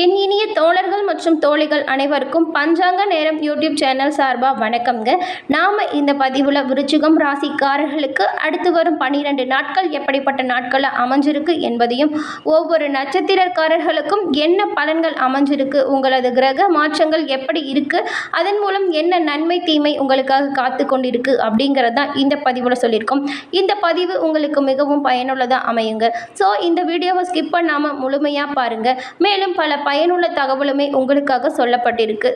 என் இனிய தோழர்கள் மற்றும் தோழிகள் அனைவருக்கும் பஞ்சாங்க நேரம் யூடியூப் சேனல் சார்பாக வணக்கம்ங்க. நாம் இந்த பதிவில் விருச்சிகம் ராசிக்காரர்களுக்கு அடுத்து வரும் பன்னிரெண்டு நாட்கள் எப்படிப்பட்ட நாட்களில் அமைஞ்சிருக்கு என்பதையும் ஒவ்வொரு நட்சத்திரக்காரர்களுக்கும் என்ன பலன்கள் அமைஞ்சிருக்கு உங்களது கிரக மாற்றங்கள் எப்படி இருக்குது அதன் மூலம் என்ன நன்மை தீமை உங்களுக்காக காத்து கொண்டிருக்கு அப்படிங்கிறது தான் இந்த பதிவில் சொல்லியிருக்கோம். இந்த பதிவு உங்களுக்கு மிகவும் பயனுள்ளதாக அமையுங்க. ஸோ இந்த வீடியோவை ஸ்கிப் பண்ணாமல் முழுமையாக பாருங்கள் மேலும் பல பயனுள்ள தகவலுமே உங்களுக்காக சொல்லப்பட்டிருக்கு.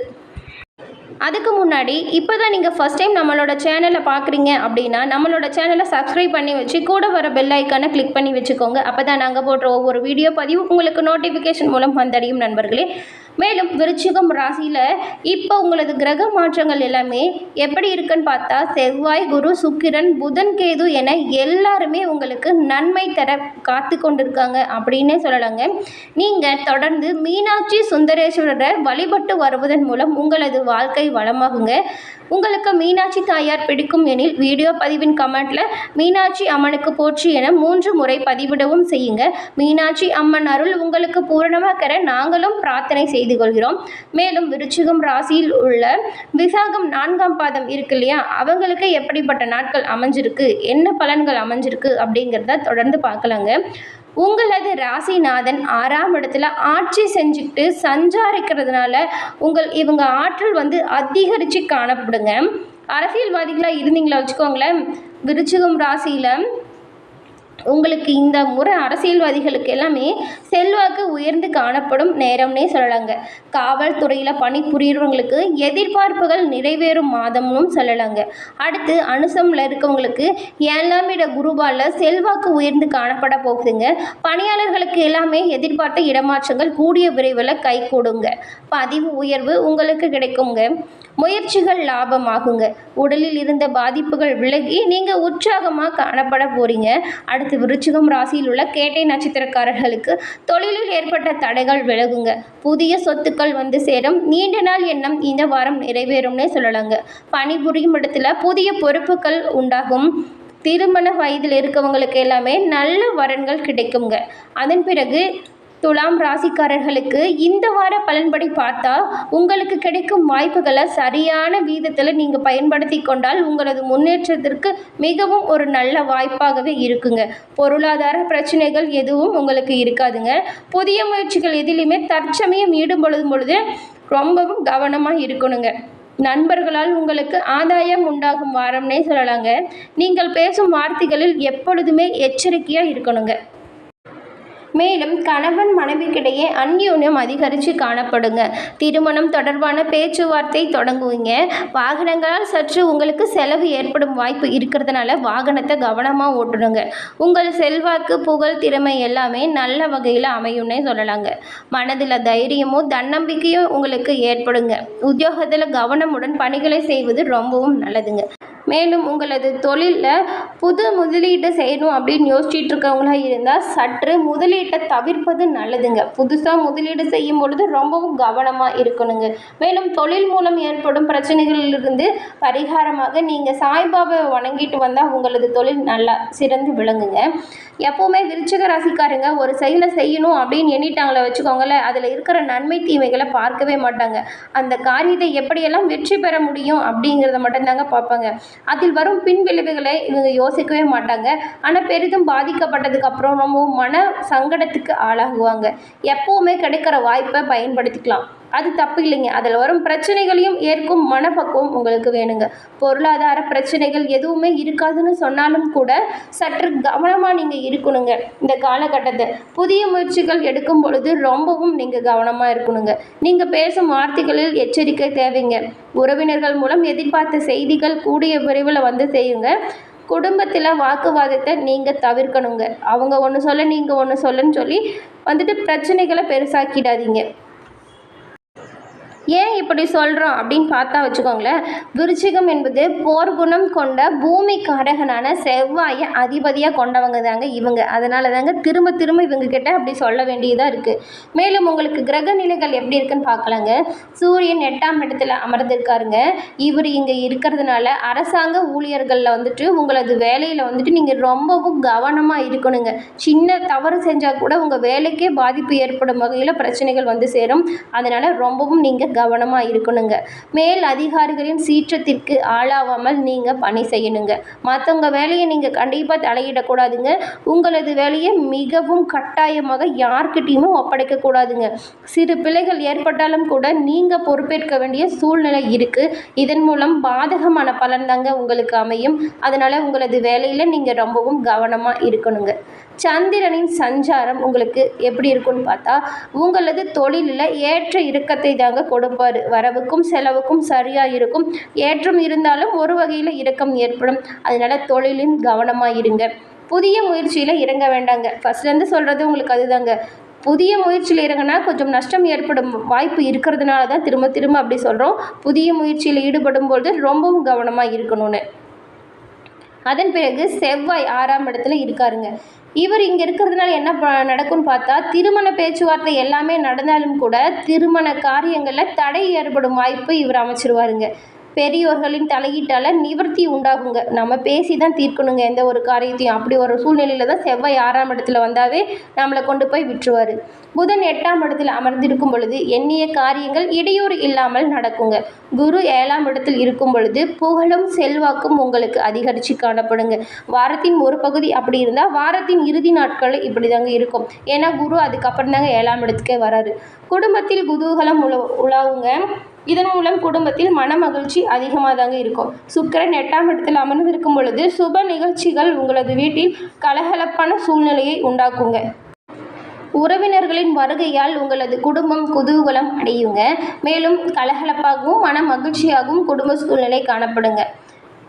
அதுக்கு முன்னாடி இப்போ தான் நீங்கள் ஃபஸ்ட் டைம் நம்மளோட சேனலை பார்க்குறீங்க அப்படின்னா நம்மளோட சேனலை சப்ஸ்கிரைப் பண்ணி வச்சு கூட வர பெல் ஐக்கானை கிளிக் பண்ணி வச்சுக்கோங்க. அப்போ தான் நாங்கள் போடுற ஒவ்வொரு வீடியோ பதிவு உங்களுக்கு நோட்டிஃபிகேஷன் மூலம் வந்தடையும் நண்பர்களே. மேலும் விருச்சிகம் ராசியில் இப்போ உங்களது கிரக மாற்றங்கள் எல்லாமே எப்படி இருக்குன்னு பார்த்தா செவ்வாய் குரு சுக்கிரன் புதன் கேது என எல்லாருமே உங்களுக்கு நன்மை தர காத்து கொண்டிருக்காங்க அப்படின்னே சொல்லலாங்க. நீங்கள் தொடர்ந்து மீனாட்சி சுந்தரேஸ்வரரை வழிபட்டு வருவதன் மூலம் உங்களது வாழ்க்கை வளமாகுங்க. உங்களுக்கு மீனாட்சி தாயார் பிடிக்கும் எனில் வீடியோ பதிவின் கமெண்ட்ல மீனாட்சி அம்மனுக்கு போற்றி என மூன்று முறை பதிவிடவும் செய்யுங்க. மீனாட்சி அம்மன் அருள் உங்களுக்கு பூரணமாக்கற நாங்களும் பிரார்த்தனை செய்து கொள்கிறோம். மேலும் விருச்சிகம் ராசியில் உள்ள விசாகம் நான்காம் பாதம் இருக்கு இல்லையா? அவங்களுக்கு எப்படிப்பட்ட நாட்கள் அமைஞ்சிருக்கு? என்ன பலன்கள் அமைஞ்சிருக்கு? அப்படிங்கிறத தொடர்ந்து பார்க்கலாங்க. உங்களது ராசிநாதன் ஆறாம் இடத்துல ஆட்சி செஞ்சுக்கிட்டு சஞ்சாரிக்கிறதுனால உங்கள் இவங்க ஆற்றல் வந்து அதிகரித்து காணப்படுங்க. அரசியல்வாதிகளாக இருந்தீங்களா வச்சுக்கோங்களேன். விருச்சிகம் ராசியில் உங்களுக்கு இந்த முறை அரசியல்வாதிகளுக்கு எல்லாமே செல்வாக்கு உயர்ந்து காணப்படும் நேரம்னே சொல்லலாங்க. காவல்துறையில் பணிபுரியறவங்களுக்கு எதிர்பார்ப்புகள் நிறைவேறும் மாதமும் சொல்லலாங்க. அடுத்து அனுசமில் இருக்கவங்களுக்கு ஏழாம் இட குருபால செல்வாக்கு உயர்ந்து காணப்பட போகுதுங்க. பணியாளர்களுக்கு எல்லாமே எதிர்பார்த்த இடமாற்றங்கள் கூடிய விரைவில் கை கொடுங்க பதிவு உயர்வு உங்களுக்கு கிடைக்குங்க. முயற்சிகள் லாபமாகுங்க. உடலில் இருந்த பாதிப்புகள் விலகி நீங்கள் உற்சாகமாக காணப்பட போகிறீங்க அடுத்து விருச்சிகம் ராசியில் உள்ள கேட்டை நட்சத்திரக்காரர்களுக்கு தொழிலில் ஏற்பட்ட தடைகள் விலகுங்க. புதிய சொத்துக்கள் வந்து சேரும். நீண்ட நாள் எண்ணம் இந்த வாரம் நிறைவேறும்னே சொல்லலாங்க. பணிபுரியும் இடத்துல புதிய பொறுப்புகள் உண்டாகும். திருமண வயதில் இருக்கவங்களுக்கு எல்லாமே நல்ல வரன்கள் கிடைக்குங்க. அதன் பிறகு துலாம் ராசிக்காரர்களுக்கு இந்த வார பலன்படி பார்த்தா உங்களுக்கு கிடைக்கும் வாய்ப்புகளை சரியான வீதத்தில் நீங்கள் பயன்படுத்தி கொண்டால் உங்களது முன்னேற்றத்திற்கு மிகவும் ஒரு நல்ல வாய்ப்பாகவே இருக்குங்க. பொருளாதார பிரச்சனைகள் எதுவும் உங்களுக்கு இருக்காதுங்க. புதிய முயற்சிகள் எதிலையுமே தற்சமயம் ஈடுபடும் பொழுது ரொம்பவும் கவனமாக இருக்கணுங்க. நண்பர்களால் உங்களுக்கு ஆதாயம் உண்டாகும் வாரம்னே சொல்லலாங்க. நீங்கள் பேசும் வார்த்தைகளில் எப்பொழுதுமே எச்சரிக்கையாக இருக்கணுங்க. மேலும் கணவன் மனைவிக்கிடையே அந்யோன்யம் அதிகரித்து காணப்படுங்க. திருமணம் தொடர்பான பேச்சுவார்த்தை தொடங்குவீங்க. வாகனங்களால் சற்று உங்களுக்கு செலவு ஏற்படும் வாய்ப்பு இருக்கிறதுனால வாகனத்தை கவனமாக ஓட்டணுங்க. உங்கள் செல்வாக்கு புகழ் திறமை எல்லாமே நல்ல வகையில் அமையும்னே சொல்லலாங்க. மனதில் தைரியமும் தன்னம்பிக்கையும் உங்களுக்கு ஏற்படுங்க. உத்தியோகத்தில் கவனமுடன் பணிகளை செய்வது ரொம்பவும் நல்லதுங்க. மேலும் உங்களது தொழிலில் புது முதலீடு செய்யணும் அப்படின்னு யோசிச்சுட்டு இருக்கவங்களா இருந்தால் சற்று முதலீட்டை தவிர்ப்பது நல்லதுங்க. புதுசாக முதலீடு செய்யும் பொழுது ரொம்பவும் கவனமாக இருக்கணுங்க. மேலும் தொழில் மூலம் ஏற்படும் பிரச்சனைகளிலிருந்து பரிகாரமாக நீங்கள் சாய்பாபாவை வணங்கிட்டு வந்தால் உங்களது தொழில் நல்லா சிறந்து விளங்குங்க. எப்போவுமே விருச்சிக ராசிக்காரங்க ஒரு செயலை செய்யணும் அப்படின்னு எண்ணிட்டாங்களே வச்சுக்கோங்களேன். அதில் இருக்கிற நன்மை தீமைகளை பார்க்கவே மாட்டாங்க. அந்த காரியத்தை எப்படியெல்லாம் வெற்றி பெற முடியும் அப்படிங்கிறத மட்டும்தாங்க பார்ப்பாங்க. அதில் வரும் பின் விளைவுகளை இவங்க யோசிக்கவே மாட்டாங்க. ஆனால் பெரிதும் பாதிக்கப்பட்டதுக்கு அப்புறம் ரொம்ப மன சங்கடத்துக்கு ஆளாகுவாங்க. எப்போவுமே கிடைக்கிற வாய்ப்பை பயன்படுத்திக்கலாம். அது தப்பு இல்லைங்க. அதில் வரும் பிரச்சனைகளையும் ஏற்கும் மனப்பக்குவம் உங்களுக்கு வேணுங்க. பொருளாதார பிரச்சனைகள் எதுவுமே இருக்காதுன்னு சொன்னாலும் கூட சற்று கவனமாக நீங்கள் இருக்கணுங்க. இந்த காலகட்டத்தை புதிய முயற்சிகள் எடுக்கும் பொழுது ரொம்பவும் நீங்கள் கவனமாக இருக்கணுங்க. நீங்கள் பேசும் வார்த்தைகளில் எச்சரிக்கை தேவைங்க. உறவினர்கள் மூலம் எதிர்பார்த்த செய்திகள் கூடிய விரைவில் வந்து செய்யுங்க குடும்பத்தில் வாக்குவாதத்தை நீங்கள் தவிர்க்கணுங்க. அவங்க ஒன்று சொல்ல நீங்கள் ஒன்று சொல்லன்னு சொல்லி வந்துட்டு பிரச்சனைகளை பெருசாக்கிடாதீங்க. ஏன் இப்படி சொல்கிறோம் அப்படின்னு பார்த்தா வச்சுக்கோங்களேன். விருச்சிகம் என்பது போர்க்குணம் கொண்ட பூமி காரகனான செவ்வாயை அதிபதியாக கொண்டவங்க தாங்க இவங்க. அதனால தாங்க திரும்ப திரும்ப இவங்க கிட்ட அப்படி சொல்ல வேண்டியதாக இருக்குது மேலும் உங்களுக்கு கிரக நிலைகள் எப்படி இருக்குன்னு பார்க்கலாங்க. சூரியன் எட்டாம் இடத்துல அமர்ந்திருக்காருங்க. இவர் இங்கே இருக்கிறதுனால அரசாங்க ஊழியர்களில் வந்துட்டு உங்களது வேலையில் வந்துட்டு நீங்கள் ரொம்பவும் கவனமாக இருக்கணுங்க. சின்ன தவறு செஞ்சால் கூட உங்கள் வேலைக்கே பாதிப்பு ஏற்படும் வகையில் பிரச்சனைகள் வந்து சேரும். அதனால் ரொம்பவும் நீங்கள் கவனமாக இருக்கணுங்க. மேல் அதிகாரிகளின் சீற்றத்திற்கு ஆளாகாமல் நீங்கள் பணி செய்யணுங்க. மற்றவங்க வேலையை நீங்கள் கண்டிப்பாக தலையிடக்கூடாதுங்க. உங்களது வேலையை மிகவும் கட்டாயமாக யார்கிட்டையுமே ஒப்படைக்கக்கூடாதுங்க. சிறு பிழைகள் ஏற்பட்டாலும் கூட நீங்கள் பொறுப்பேற்க வேண்டிய சூழ்நிலை இருக்குது இதன் மூலம் பாதகமான பலன் தாங்க உங்களுக்கு அமையும். அதனால் உங்களது வேலையில் நீங்கள் ரொம்பவும் கவனமாக இருக்கணுங்க. சந்திரனின் சஞ்சாரம் உங்களுக்கு எப்படி இருக்கும்னு பார்த்தா உங்களது தொழிலில் ஏற்ற இறக்கத்தை தாங்க கொடுப்பார். வரவுக்கும் செலவுக்கும் சரியாக இருக்கும். ஏற்றம் இருந்தாலும் ஒரு வகையில் இறக்கம் ஏற்படும். அதனால் தொழிலும் கவனமாக இருங்க. புதிய முயற்சியில் இறங்க வேண்டாங்க. ஃபஸ்ட்லேருந்து சொல்கிறது உங்களுக்கு அதுதாங்க. புதிய முயற்சியில் இறங்கினா கொஞ்சம் நஷ்டம் ஏற்படும் வாய்ப்பு இருக்கிறதுனால தான் திரும்ப திரும்ப அப்படி சொல்கிறோம் புதிய முயற்சியில் ஈடுபடும் பொழுது ரொம்பவும் கவனமாக இருக்கணும்னு. அதன் பிறகு செவ்வாய் ஆறாம் இடத்துல இருக்காருங்க. இவர் இங்கே இருக்கிறதுனால என்ன ப நடக்கும்னு பார்த்தா திருமண பேச்சுவார்த்தை எல்லாமே நடந்தாலும் கூட திருமண காரியங்களில் தடை ஏற்படும் வாய்ப்பு இவர் அமைச்சிருவாருங்க. பெரியோர்களின் தலையீட்டால் நிவர்த்தி உண்டாகுங்க. நம்ம பேசி தான் தீர்க்கணுங்க. எந்த ஒரு காரியத்தையும் அப்படி ஒரு சூழ்நிலையில் தான் செவ்வாய் ஆறாம் இடத்துல வந்தாவே நம்மளை கொண்டு போய் விட்டுருவார். புதன் எட்டாம் இடத்தில் அமர்ந்திருக்கும் பொழுது எண்ணிய காரியங்கள் இடையூறு இல்லாமல் நடக்குங்க. குரு ஏழாம் இடத்தில் இருக்கும் பொழுது புகழும் செல்வாக்கும் உங்களுக்கு அதிகரித்து காணப்படுங்க. வாரத்தின் ஒரு பகுதி அப்படி இருந்தால் வாரத்தின் இறுதி நாட்கள் இப்படி தாங்க இருக்கும். ஏன்னா குரு அதுக்கப்புறம் தாங்க ஏழாம் இடத்துக்கே வராரு. குடும்பத்தில் குதூகலம் உல உலாவுங்க. இதன் மூலம் குடும்பத்தில் மன மகிழ்ச்சி அதிகமாக தாங்க இருக்கும். சுக்கிரன் எட்டாம் இடத்தில் அமர்ந்து இருக்கும் பொழுது சுப நிகழ்ச்சிகள் உங்களது வீட்டில் கலகலப்பான சூழ்நிலையை உண்டாக்குங்க. உறவினர்களின் வருகையால் உங்களது குடும்பம் குதூகலம் அடையுங்க. மேலும் கலகலப்பாகவும் மன மகிழ்ச்சியாகவும் குடும்ப சூழ்நிலை காணப்படுங்க.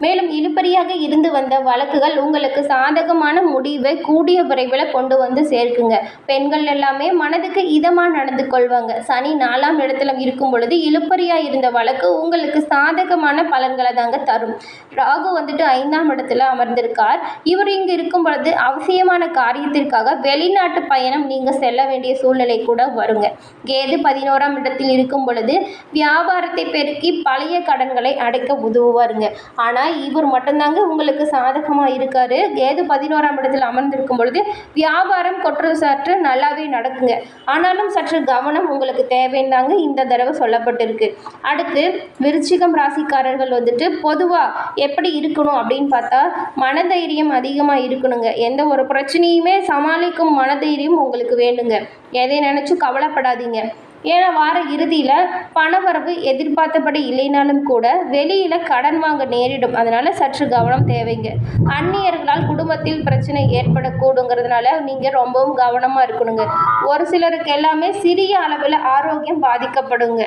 மேலும் இழுபறியாக இருந்து வந்த வழக்குகள் உங்களுக்கு சாதகமான முடிவை கூடிய விரைவில் கொண்டு வந்து சேர்க்குங்க. பெண்கள் எல்லாமே மனதுக்கு இதமாக நடந்து கொள்வாங்க. சனி நாலாம் இடத்துல இருக்கும் பொழுது இழுப்பறியாக இருந்த வழக்கு உங்களுக்கு சாதகமான பலன்களை தாங்க தரும். ராகு வந்துட்டு ஐந்தாம் இடத்துல அமர்ந்திருக்கார். இவர் இங்கு இருக்கும் பொழுது அவசியமான காரியத்திற்காக வெளிநாட்டு பயணம் நீங்கள் செல்ல வேண்டிய சூழ்நிலை கூட வருங்க. கேது பதினோராம் இடத்தில் இருக்கும் பொழுது வியாபாரத்தை பெருக்கி பழைய கடன்களை அடைக்க உதவுவாருங்க. ஆனால் இவர் மட்டும்தாங்க உங்களுக்கு சாதகமாக இருக்கார். கேது பதினோராம் இடத்தில் அமர்ந்திருக்கும் பொழுது வியாபாரம் கொற்று சற்று நல்லாவே நடக்குங்க. ஆனாலும் சற்று கவனம் உங்களுக்கு தேவைந்தாங்க இந்த தடவை சொல்லப்பட்டிருக்கு. அடுத்து விருச்சிகம் ராசிக்காரர்கள் வந்துட்டு பொதுவாக எப்படி இருக்கணும் அப்படின்னு பார்த்தா மனதைரியம் அதிகமாக இருக்கணுங்க. எந்த ஒரு பிரச்சனையுமே சமாளிக்கும் மனதைரியம் உங்களுக்கு வேணுங்க. எதை நினச்சும் கவலைப்படாதீங்க. ஏன்னா வார இறுதியில் பணவரவு எதிர்பார்த்தபடி இல்லைனாலும் கூட வெளியில் கடன் வாங்க நேரிடும். அதனால் சற்று கவனம் தேவைங்க. அந்நியர்களால் குடும்பத்தில் பிரச்சனை ஏற்படக்கூடுங்கிறதுனால நீங்கள் ரொம்பவும் கவனமாக இருக்கணுங்க. ஒரு சிலருக்கு எல்லாமே சிறிய அளவில் ஆரோக்கியம் பாதிக்கப்படுங்க.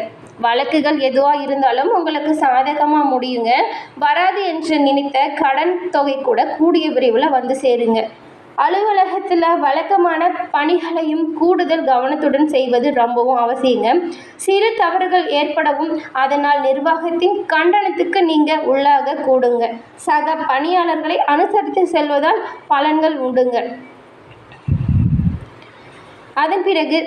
வழக்குகள் எதுவாக இருந்தாலும் உங்களுக்கு சாதகமாக முடியுங்க. வராது என்று நினைத்த கடன் தொகை கூட கூடிய விரைவில் வந்து சேருங்க. அலுவலகத்தில் வழக்கமான பணிகளையும் கூடுதல் கவனத்துடன் செய்வது ரொம்பவும் அவசியங்க. சிறு தவறுகள் ஏற்படவும் அதனால் நிர்வாகத்தின் கண்டனத்துக்கு நீங்கள் உள்ளாக கூடுங்க. சக பணியாளர்களை அனுசரித்து செல்வதால் பலன்கள் உண்டுங்க. அதன் பிறகு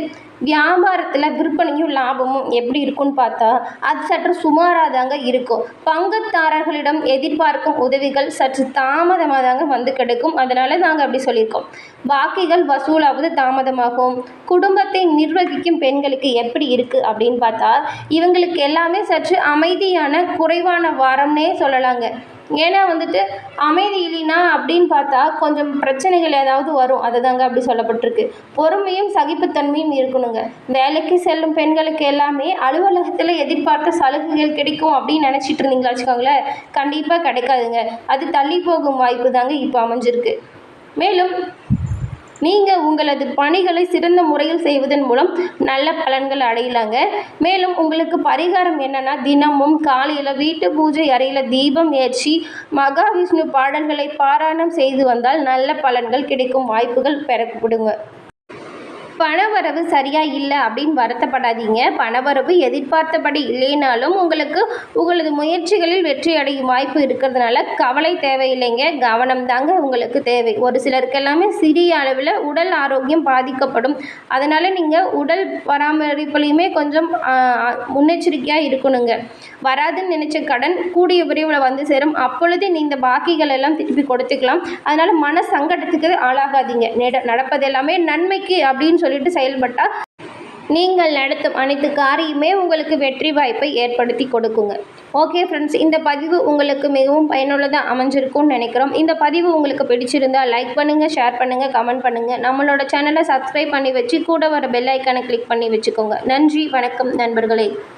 வியாபாரத்தில் விற்பனையும் லாபமும் எப்படி இருக்கும்னு பார்த்தா அது சற்று சுமாராக தாங்க இருக்கும். பங்குதாரர்களிடம் எதிர்பார்க்கும் உதவிகள் சற்று தாமதமாக தாங்க வந்து கிடைக்கும். அதனால் நாங்கள் அப்படி சொல்லியிருக்கோம். பாக்கிகள் வசூலாவது தாமதமாகும். குடும்பத்தை நிர்வகிக்கும் பெண்களுக்கு எப்படி இருக்குது அப்படின்னு பார்த்தா இவங்களுக்கு எல்லாமே சற்று அமைதியான குறைவான வாரம்னே சொல்லலாங்க. ஏன்னா வந்துட்டு அமைதி இல்லைன்னா அப்படின்னு பார்த்தா கொஞ்சம் பிரச்சனைகள் ஏதாவது வரும். அதை தாங்க அப்படி சொல்லப்பட்டிருக்கு. பொறுமையும் சகிப்புத்தன்மையும் இருக்கணுங்க. வேலைக்கு செல்லும் பெண்களுக்கு எல்லாமே அலுவலகத்தில் எதிர்பார்த்த சலுகைகள் கிடைக்கும் அப்படின்னு நினச்சிட்டு இருந்தீங்களா வச்சுக்கோங்களேன். கண்டிப்பாக கிடைக்காதுங்க. அது தள்ளி போகும் வாய்ப்பு தாங்க இப்போ அமைஞ்சிருக்கு. மேலும் நீங்கள் உங்களது பணிகளை சிறந்த முறையில் செய்வதன் மூலம் நல்ல பலன்கள் அடையலாங்க. மேலும் உங்களுக்கு பரிகாரம் என்னன்னா தினமும் காலையில் வீட்டு பூஜை அறையில் தீபம் ஏற்றி மகாவிஷ்ணு பாடல்களை பாராயணம் செய்து வந்தால் நல்ல பலன்கள் கிடைக்கும் வாய்ப்புகள் பெறப்படுங்க. பணவரவு சரியாக இல்லை அப்படின்னு வருத்தப்படாதீங்க. பணவரவு எதிர்பார்த்தபடி இல்லைனாலும் உங்களுக்கு உங்களது முயற்சிகளில் வெற்றி அடையும் வாய்ப்பு இருக்கிறதுனால கவலை தேவையில்லைங்க. கவனம் தாங்க உங்களுக்கு தேவை. ஒரு சிலருக்கு எல்லாமே சிறிய அளவில் உடல் ஆரோக்கியம் பாதிக்கப்படும். அதனால் நீங்கள் உடல் பராமரிப்புலையுமே கொஞ்சம் முன்னெச்சரிக்கையாக இருக்கணுங்க. வராதுன்னு நினச்ச கடன் கூடிய விரைவில் வந்து சேரும். அப்பொழுது இந்த பாக்கிகள் எல்லாம் திருப்பி கொடுத்துக்கலாம். அதனால் மன சங்கடத்துக்கு ஆளாகாதீங்க. நட- நடப்பது எல்லாமே நன்மைக்கு அப்படின்னு சொல்லி சொல்லிட்டு செயல்பட்டால் நீங்கள் நடத்தும் அனைத்து காரியமே உங்களுக்கு வெற்றி வாய்ப்பை ஏற்படுத்தி கொடுக்குங்க. ஓகே ஃப்ரெண்ட்ஸ் இந்த பதிவு உங்களுக்கு மிகவும் பயனுள்ளதாக அமைஞ்சிருக்கும்னு நினைக்கிறோம். இந்த பதிவு உங்களுக்கு பிடிச்சிருந்தால் லைக் பண்ணுங்கள் ஷேர் பண்ணுங்கள் கமெண்ட் பண்ணுங்கள் நம்மளோட சேனலை சப்ஸ்கிரைப் பண்ணி வச்சு கூட வர பெல் ஐக்கானை கிளிக் பண்ணி வச்சுக்கோங்க. நன்றி வணக்கம் நண்பர்களே.